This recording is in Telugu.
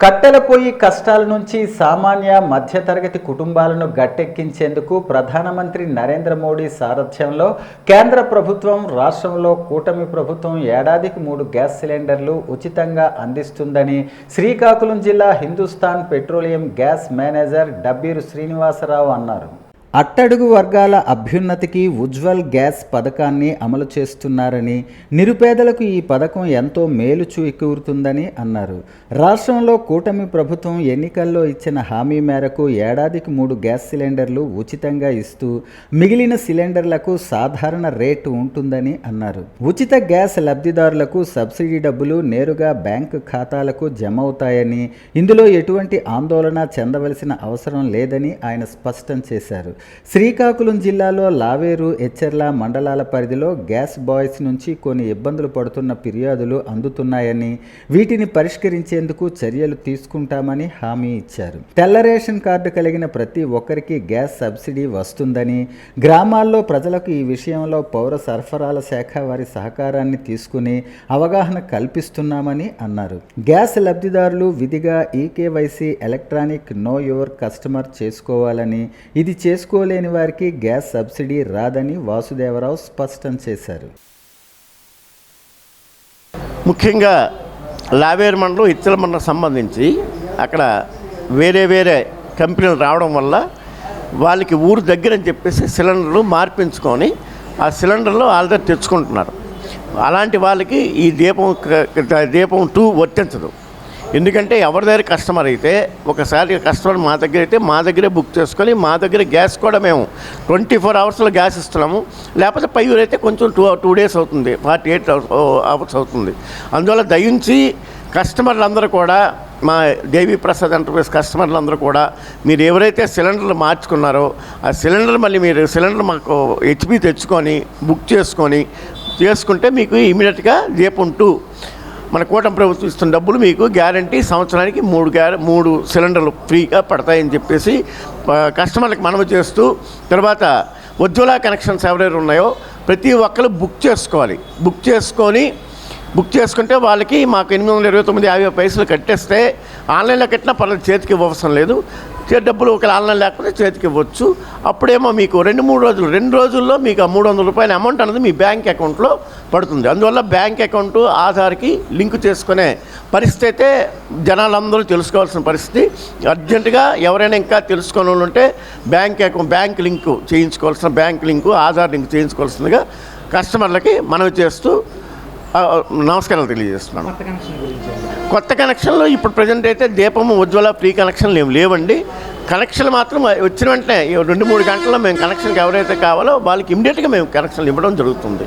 కట్టెల పొయ్యి కష్టాల నుంచి సామాన్య మధ్యతరగతి కుటుంబాలను గట్టెక్కించేందుకు ప్రధానమంత్రి నరేంద్ర మోడీ సారథ్యంలో కేంద్ర ప్రభుత్వం రాష్ట్రంలో కూటమి ప్రభుత్వం ఏడాదికి మూడు గ్యాస్ సిలిండర్లు ఉచితంగా అందిస్తుందని శ్రీకాకుళం జిల్లా Hindustan petroleum gas manager Dabbiru Srinivasarao అన్నారు. అట్టడుగు వర్గాల అభ్యున్నతికి ఉజ్వల్ గ్యాస్ పథకాన్ని అమలు చేస్తున్నారని నిరుపేదలకు ఈ పథకం ఎంతో మేలు చూకూరుతుందని అన్నారు. రాష్ట్రంలో కూటమి ప్రభుత్వం ఎన్నికల్లో ఇచ్చిన హామీ మేరకు ఏడాదికి మూడు గ్యాస్ సిలిండర్లు ఉచితంగా ఇస్తూ మిగిలిన సిలిండర్లకు సాధారణ రేటు ఉంటుందని అన్నారు. ఉచిత గ్యాస్ లబ్ధిదారులకు సబ్సిడీ డబ్బులు నేరుగా బ్యాంకు ఖాతాలకు జమ అవుతాయని ఇందులో ఎటువంటి ఆందోళన చెందవలసిన అవసరం లేదని ఆయన స్పష్టం చేశారు. శ్రీకాకుళం జిల్లాలో లావేరు ఎచ్చెర్ల మండలాల పరిధిలో గ్యాస్ బాయ్స్ నుంచి కొన్ని ఇబ్బందులు పడుతున్న ఫిర్యాదులు అందుతున్నాయని వీటిని పరిష్కరించేందుకు చర్యలు తీసుకుంటామని హామీ ఇచ్చారు. తెల్ల రేషన్ కార్డు కలిగిన ప్రతి ఒక్కరికి గ్యాస్ సబ్సిడీ వస్తుందని గ్రామాల్లో ప్రజలకు ఈ విషయంలో పౌర సరఫరాల శాఖ వారి సహకారాన్ని తీసుకుని అవగాహన కల్పిస్తున్నామని అన్నారు. గ్యాస్ లబ్ధిదారులు విధిగా eKYC electronic know your customer చేసుకోవాలని ఇది చేసుకోలేని వారికి గ్యాస్ సబ్సిడీ రాదని వాసుదేవరావు స్పష్టం చేశారు. ముఖ్యంగా లావేరు మండలం ఇత్తల మండలం సంబంధించి అక్కడ వేరే వేరే కంపెనీలు రావడం వల్ల వాళ్ళకి ఊరు దగ్గర అని చెప్పేసి సిలిండర్లు మార్పించుకొని ఆ సిలిండర్లు ఆల్రెడీ తెచ్చుకుంటున్నారు. అలాంటి వాళ్ళకి ఈ దీపం క- దీపం టూ వర్తించదు. ఎందుకంటే ఎవరి దగ్గర కస్టమర్ అయితే ఒకసారి కస్టమర్ మా దగ్గర అయితే మా దగ్గరే బుక్ చేసుకొని మా దగ్గర గ్యాస్ కూడా మేము ట్వంటీ ఫోర్ అవర్స్లో గ్యాస్ ఇస్తున్నాము. లేకపోతే పైరు అయితే కొంచెం టూ టూ డేస్ అవుతుంది ఫార్టీ ఎయిట్ అవర్స్ అవుతుంది. అందువల్ల దయించి కస్టమర్లందరూ కూడా మా దేవి ప్రసాద్ ఎంటర్ప్రైజ్ కస్టమర్లందరూ కూడా మీరు ఎవరైతే సిలిండర్లు మార్చుకున్నారో ఆ సిలిండర్ మళ్ళీ మీరు సిలిండర్ మాకు హెచ్పి తెచ్చుకొని బుక్ చేసుకొని చేసుకుంటే మీకు ఇమీడియట్గా రేపు ఉంటూ మన కూటమి ప్రభుత్వం ఇస్తున్న డబ్బులు మీకు గ్యారంటీ సంవత్సరానికి మూడు గ్యార మూడు సిలిండర్లు ఫ్రీగా పడతాయని చెప్పేసి కస్టమర్లకు మనవి చేస్తూ తర్వాత ఉజ్వల కనెక్షన్స్ ఎవరైతే ఉన్నాయో ప్రతి ఒక్కరు బుక్ చేసుకోవాలి. బుక్ చేసుకొని బుక్ చేసుకుంటే వాళ్ళకి మాకు ఎనిమిది వందల ఇరవై తొమ్మిది యాభై పైసలు కట్టేస్తే ఆన్లైన్లో కట్టినా పర్లేదు చేతికి ఇవ్వవసరం లేదు. డబ్బులు ఒక ఆన్లైన్ లేకపోతే చేతికి ఇవ్వచ్చు. అప్పుడేమో మీకు రెండు మూడు రోజులు రెండు రోజుల్లో మీకు ఆ మూడు వందల రూపాయల అమౌంట్ అనేది మీ బ్యాంక్ అకౌంట్లో పడుతుంది. అందువల్ల బ్యాంక్ అకౌంట్ ఆధార్కి లింక్ చేసుకునే పరిస్థితి అయితే జనాలందరూ తెలుసుకోవాల్సిన పరిస్థితి. అర్జెంటుగా ఎవరైనా ఇంకా తెలుసుకొని ఉంటే బ్యాంక్ అకౌంట్ బ్యాంక్ లింక్ చేయించుకోవాల్సిన బ్యాంక్ లింకు ఆధార్ లింక్ చేయించుకోవాల్సిందిగా కస్టమర్లకి మనవి చేస్తూ నమస్కారాలు తెలియజేస్తున్నాను. కొత్త కనెక్షన్లో ఇప్పుడు ప్రజెంట్ అయితే దీపము ఉజ్వల ఫ్రీ కనెక్షన్లు ఏమి లేవండి. కనెక్షన్ మాత్రం వచ్చిన వెంటనే రెండు మూడు గంటల్లో మేము కనెక్షన్కి ఎవరైతే కావాలో వాళ్ళకి ఇమీడియట్గా మేము కనెక్షన్లు ఇవ్వడం జరుగుతుంది.